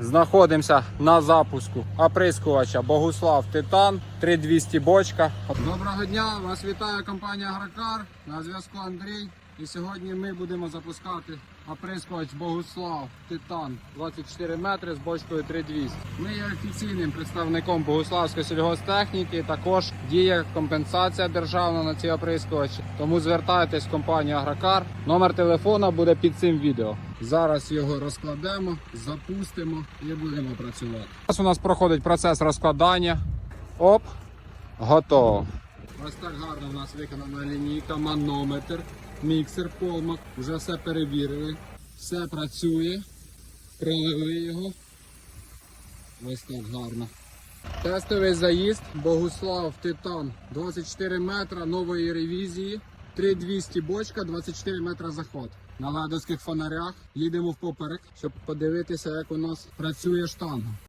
Знаходимося на запуску оприскувача Богуслав Титан 3200 бочка. Доброго дня! Вас вітає компанія Агрокар. На зв'язку Андрій. І сьогодні ми будемо запускати оприскувач Богуслав Титан 24 метри з бочкою 3200. Ми є офіційним представником Богуславської сільгостехніки. Також діє компенсація державна на ці оприскувачі. Тому звертайтесь в компанію Агрокар. Номер телефона буде під цим відео. Зараз його розкладемо, запустимо і будемо працювати. Зараз у нас проходить процес розкладання. Оп, готово. Ось так гарно у нас виконана лінійка, манометр, міксер, полмак. Вже все перевірили. Все працює. Пролили його. Ось так гарно. Тестовий заїзд Богуслав Титан 24 метра нової ревізії. 3200 бочка, 24 метра заход. На ладовських фонарях їдемо впоперек, щоб подивитися, як у нас працює штанга.